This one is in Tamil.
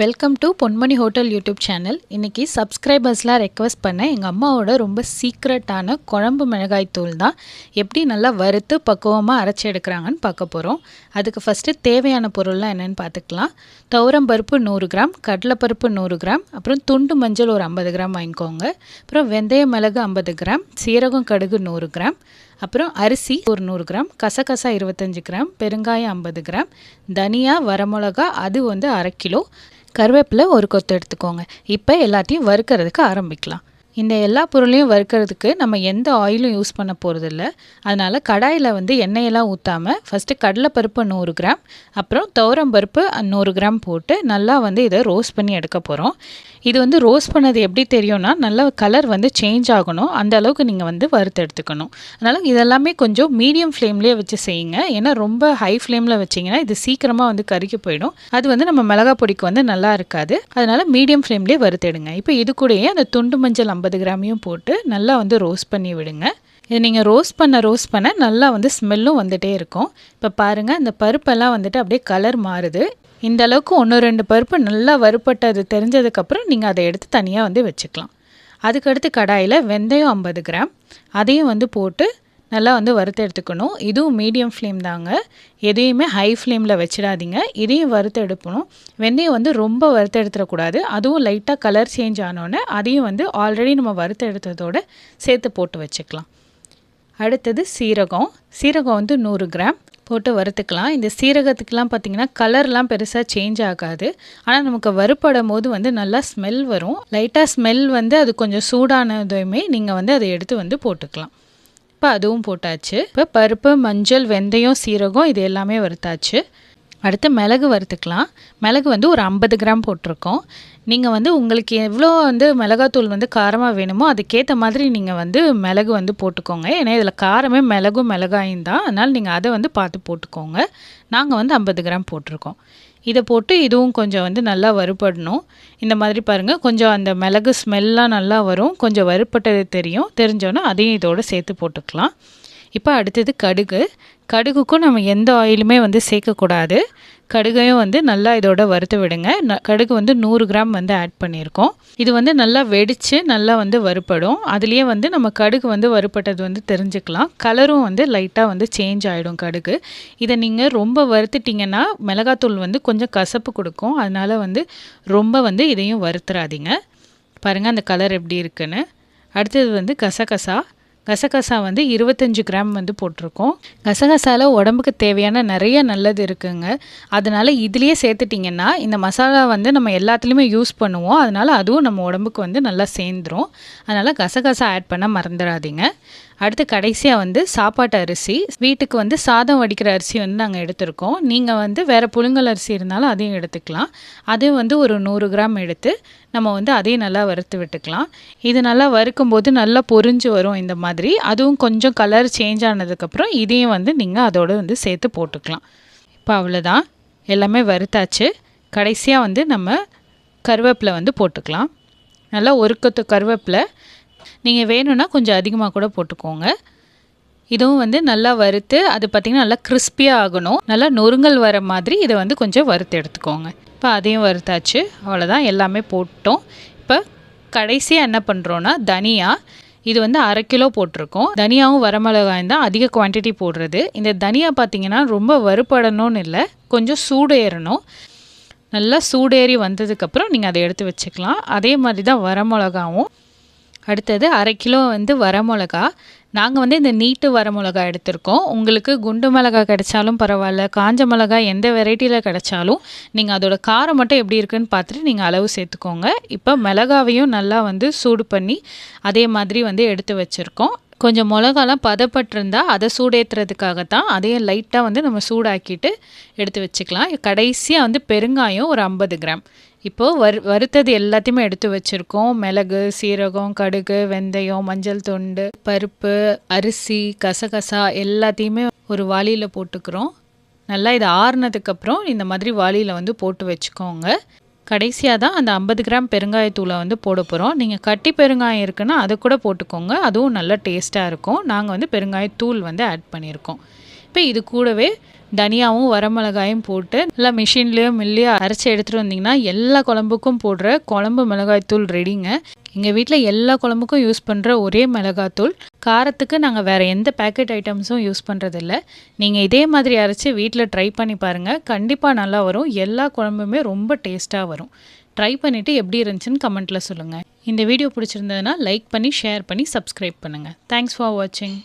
Welcome to Ponmani hotel YouTube channel இன்றைக்கி சப்ஸ்கிரைபர்ஸ்லாம் ரெக்வஸ்ட் பண்ண எங்கள் அம்மாவோட ரொம்ப சீக்ரெட்டான குழம்பு மிளகாய் தூள் தான். எப்படி நல்லா வறுத்து பக்குவமாக அரைச்சி எடுக்கிறாங்கன்னு பார்க்க போகிறோம் அதுக்கு ஃபஸ்ட்டு தேவையான பொருள்லாம் என்னென்னு பார்த்துக்கலாம். துவரம் பருப்பு நூறு கிராம் கடலைப்பருப்பு நூறு கிராம் அப்புறம் துண்டு மஞ்சள் ஒரு ஐம்பது கிராம் வாங்கிக்கோங்க. அப்புறம் வெந்தய மிளகு ஐம்பது கிராம் சீரகம் கடுகு நூறு கிராம் அப்புறம் அரிசி ஒரு நூறு கிராம் கசகசா இருபத்தஞ்சி கிராம் பெருங்காயம் ஐம்பது கிராம் தனியா வரமிளகா அது வந்து அரை கிலோ. கருவேப்பிலை ஒரு கொத்து எடுத்துக்கோங்க. இப்போ எல்லாத்தையும் வறுக்கிறதுக்கு ஆரம்பிக்கலாம். இந்த எல்லா பொருளையும் வறுக்கிறதுக்கு நம்ம எந்த ஆயிலும் யூஸ் பண்ண போகிறதில்ல அதனால் கடாயில் வந்து எண்ணெயெல்லாம் ஊற்றாமல் ஃபஸ்ட்டு கடலைப்பருப்பு நூறு கிராம் அப்புறம் துவரம் பருப்பு நூறு கிராம் போட்டு நல்லா வந்து இதை ரோஸ்ட் பண்ணி எடுக்க போகிறோம் இது வந்து ரோஸ்ட் பண்ணது எப்படி தெரியும்னா நல்லா கலர் வந்து சேஞ்ச் ஆகணும். அந்த அளவுக்கு நீங்கள் வந்து வறுத்து எடுத்துக்கணும். அதனால் இதெல்லாமே கொஞ்சம் மீடியம் ஃப்ளேம்லேயே வச்சு செய்யுங்க. ஏன்னா ரொம்ப ஹை ஃப்ளேமில் வச்சிங்கன்னா இது சீக்கிரமாக வந்து கருகி போயிடும். அது வந்து நம்ம மிளகா பொடிக்கு வந்து நல்லா இருக்காது. அதனால் மீடியம் ஃப்ளேம்லேயே வறுத்தெடுங்க இப்போ இது கூடயே அந்த துண்டு மஞ்சள் ஐம்பது கிராமையும் போட்டு நல்லா வந்து ரோஸ்ட் பண்ணி விடுங்க. இது நீங்கள் ரோஸ்ட் பண்ண ரோஸ்ட் பண்ண நல்லா வந்து ஸ்மெல்லும் வந்துகிட்டே இருக்கும். இப்போ பாருங்கள் இந்த பருப்பெல்லாம் வந்துட்டு அப்படியே கலர் மாறுது. இந்த அளவுக்கு ஒன்று ரெண்டு பருப்பு நல்லா வறுப்பட்டது தெரிஞ்சதுக்கப்புறம் நீங்கள் அதை எடுத்து தனியாக வந்து வச்சுக்கலாம். அதுக்கடுத்து கடாயில் வெந்தயம் ஐம்பது கிராம். அதையும் வந்து போட்டு நல்லா வந்து வறுத்து எடுத்துக்கணும். இதுவும் மீடியம் ஃப்ளேம் தாங்க. எதையுமே ஹை ஃப்ளேமில் வச்சிடாதீங்க. இதையும் வறுத்து எடுக்கணும் வெந்தயம் வந்து ரொம்ப வறுத்து எடுத்துடக்கூடாது. அதுவும் லைட்டாக கலர் சேஞ்ச் ஆனோடனே அதையும் வந்து ஆல்ரெடி நம்ம வறுத்து எடுத்ததோடு சேர்த்து போட்டு வச்சுக்கலாம். அடுத்தது சீரகம். சீரகம் வந்து நூறு கிராம் போட்டு வறுத்துக்கலாம். இந்த சீரகத்துக்கெலாம் பார்த்திங்கன்னா கலர்லாம் பெருசாக சேஞ்ச் ஆகாது. ஆனால் நமக்கு வறுப்படும் போது வந்து நல்லா ஸ்மெல் வரும். லைட்டாக ஸ்மெல் வந்து அது கொஞ்சம் சூடானதுமே நீங்கள் வந்து அதை எடுத்து வந்து போட்டுக்கலாம். இப்போ அதுவும் போட்டாச்சு. இப்போ பருப்பு மஞ்சள் வெந்தயம் சீரகம் இது எல்லாமே வறுத்தாச்சு. அடுத்து மிளகு வறுத்துக்கலாம். மிளகு வந்து ஒரு ஐம்பது கிராம் போட்டிருக்கோம். நீங்கள் வந்து உங்களுக்கு எவ்வளோ வந்து மிளகாத்தூள் வந்து காரமாக வேணுமோ அதுக்கேற்ற மாதிரி நீங்கள் வந்து மிளகு வந்து போட்டுக்கோங்க. ஏன்னா இதில் காரமே மிளகும் மிளகாயும் தான். அதனால் நீங்கள் அதை வந்து பார்த்து போட்டுக்கோங்க. நாங்கள் வந்து ஐம்பது கிராம் போட்டிருக்கோம். இதை போட்டு இதுவும் கொஞ்சம் வந்து நல்லா வறுபடணும். இந்த மாதிரி பாருங்கள் கொஞ்சம் அந்த மிளகு ஸ்மெல்லாம் நல்லா வரும். கொஞ்சம் வறுப்பட்டது தெரியும். தெரிஞ்சோன்னா அதையும் இதோடு சேர்த்து போட்டுக்கலாம். இப்போ அடுத்தது கடுகு. கடுகுக்கும் நம்ம எந்த ஆயிலுமே வந்து சேர்க்கக்கூடாது. கடுகையும் வந்து நல்லா இதோட வறுத்து விடுங்க. கடுகு வந்து நூறு கிராம் வந்து ஆட் பண்ணியிருக்கோம். இது வந்து நல்லா வெடித்து நல்லா வந்து வறுப்படும் அதுலேயே வந்து நம்ம கடுகு வந்து வறுப்பட்டது வந்து தெரிஞ்சுக்கலாம். கலரும் வந்து லைட்டாக வந்து சேஞ்ச் ஆகிடும் கடுகு. இதை நீங்கள் ரொம்ப வறுத்துட்டிங்கன்னா மிளகாத்தூள் வந்து கொஞ்சம் கசப்பு கொடுக்கும். அதனால் வந்து ரொம்ப வந்து இதையும் வறுத்துறாதீங்க. பாருங்கள் அந்த கலர் எப்படி இருக்குன்னு. அடுத்தது வந்து கசகசா. கசகசா வந்து இருபத்தஞ்சி கிராம் வந்து போட்டிருக்கோம். கசகசாவில் உடம்புக்கு தேவையான நிறைய நல்லது இருக்குங்க. அதனால் இதுலேயே சேர்த்துட்டிங்கன்னா இந்த மசாலா வந்து நம்ம எல்லாத்துலேயுமே யூஸ் பண்ணுவோம். அதனால் அதுவும் நம்ம உடம்புக்கு வந்து நல்லா சேர்ந்துரும். அதனால் கசகசா ஆட் பண்ண மறந்துடாதீங்க. அடுத்து கடைசியாக வந்து சாப்பாட்டு அரிசி. வீட்டுக்கு வந்து சாதம் வடிக்கிற அரிசி வந்து நாங்கள் எடுத்திருக்கோம். நீங்கள் வந்து வேறு புழுங்கல் அரிசி இருந்தாலும் அதையும் எடுத்துக்கலாம். அதையும் வந்து ஒரு நூறு கிராம் எடுத்து நம்ம வந்து அதையும் நல்லா வறுத்து விட்டுக்கலாம். இது நல்லா வறுக்கும் போது நல்லா பொறிஞ்சு வரும் இந்த மாதிரி. அதுவும் கொஞ்சம் கலர் சேஞ்ச் ஆனதுக்கப்புறம் இதையும் வந்து நீங்கள் அதோடு வந்து சேர்த்து போட்டுக்கலாம். இப்போ அவ்வளோதான் எல்லாமே வறுத்தாச்சு. கடைசியாக வந்து நம்ம கருவேப்பிலை வந்து போட்டுக்கலாம். நல்லா ஒரு கொத்து கருவேப்பிலை நீங்கள் வேணும்னா கொஞ்சம் அதிகமாக கூட போட்டுக்கோங்க. இதுவும் வந்து நல்லா வறுத்து அது பார்த்திங்கன்னா நல்லா கிறிஸ்பியாக ஆகணும். நல்லா நொறுங்கல் வர மாதிரி இதை வந்து கொஞ்சம் வறுத்து எடுத்துக்கோங்க. இப்போ அதையும் வறுத்தாச்சு. அவ்வளோதான் எல்லாமே போட்டோம். இப்போ கடைசியாக என்ன பண்ணுறோன்னா தனியா இது வந்து அரை கிலோ போட்டிருக்கோம். தனியாவும் வரமிளகாயும் தான் அதிக குவான்டிட்டி போடுறது. இந்த தனியா பார்த்திங்கன்னா ரொம்ப வறுபடணும்னு இல்லை. கொஞ்சம் சூடேறணும். நல்லா சூடேறி வந்ததுக்கப்புறம் நீங்கள் அதை எடுத்து வச்சுக்கலாம். அதே மாதிரி தான் வரமிளகாவும். அடுத்தது அரை கிலோ வந்து வரமிளகா. நாங்கள் வந்து இந்த நீட்டு வரமிளகா எடுத்திருக்கோம். உங்களுக்கு குண்டு மிளகா கிடைச்சாலும் பரவாயில்ல. காஞ்ச மிளகா எந்த வெரைட்டியில் கிடைச்சாலும் நீங்கள் அதோட காரம் மட்டும் எப்படி இருக்குன்னு பார்த்துட்டு நீங்கள் அளவு சேர்த்துக்கோங்க. இப்போ மிளகாவையும் நல்லா வந்து சூடு பண்ணி அதே மாதிரி வந்து எடுத்து வச்சுருக்கோம். கொஞ்சம் மிளகாலாம் பதப்பட்டிருந்தா அதை சூடேற்றுறதுக்காக தான் அதையும் லைட்டாக வந்து நம்ம சூடாக்கிட்டு எடுத்து வச்சுக்கலாம். கடைசியாக வந்து பெருங்காயம் ஒரு ஐம்பது கிராம். இப்போது வறு வறுத்தது எல்லாத்தையுமே எடுத்து வச்சுருக்கோம். மிளகு சீரகம் கடுகு வெந்தயம் மஞ்சள் தொண்டு பருப்பு அரிசி கசகசா எல்லாத்தையுமே ஒரு வாளியில் போட்டுக்கிறோம். நல்லா இது ஆறுனதுக்கப்புறம் இந்த மாதிரி வாளியில் வந்து போட்டு வச்சுக்கோங்க. கடைசியாக தான் அந்த ஐம்பது கிராம் பெருங்காயத்தூளை வந்து போட போகிறோம் நீங்கள் கட்டி பெருங்காயம் இருக்குன்னா அதை கூட போட்டுக்கோங்க. அதுவும் நல்லா டேஸ்ட்டாக இருக்கும். நாங்கள் வந்து பெருங்காயத்தூள் வந்து ஆட் பண்ணியிருக்கோம். இப்போ இது கூடவே தனியாவும் வரமிளகாயும் போட்டு நல்லா மிஷின்லேயோ மில்லையோ அரைச்சி எடுத்துகிட்டு வந்தீங்கன்னா எல்லா குழம்புக்கும் போடுற குழம்பு மிளகாய்த்தூள் ரெடிங்க எங்கள் வீட்டில் எல்லா குழம்புக்கும் யூஸ் பண்ணுற ஒரே மிளகாத்தூள் காரத்துக்கு நாங்கள் வேறு எந்த பேக்கெட் ஐட்டம்ஸும் யூஸ் பண்ணுறதில்ல நீங்கள் இதே மாதிரி அரைச்சி வீட்டில் ட்ரை பண்ணி பாருங்கள் கண்டிப்பாக நல்லா வரும். எல்லா குழம்புமே ரொம்ப டேஸ்ட்டாக வரும். ட்ரை பண்ணிவிட்டு எப்படி இருந்துச்சுன்னு கமெண்ட்டில் சொல்லுங்கள் இந்த வீடியோ பிடிச்சிருந்ததுன்னா லைக் பண்ணி ஷேர் பண்ணி சப்ஸ்கிரைப் பண்ணுங்கள் தேங்க்ஸ் ஃபார் வாட்சிங்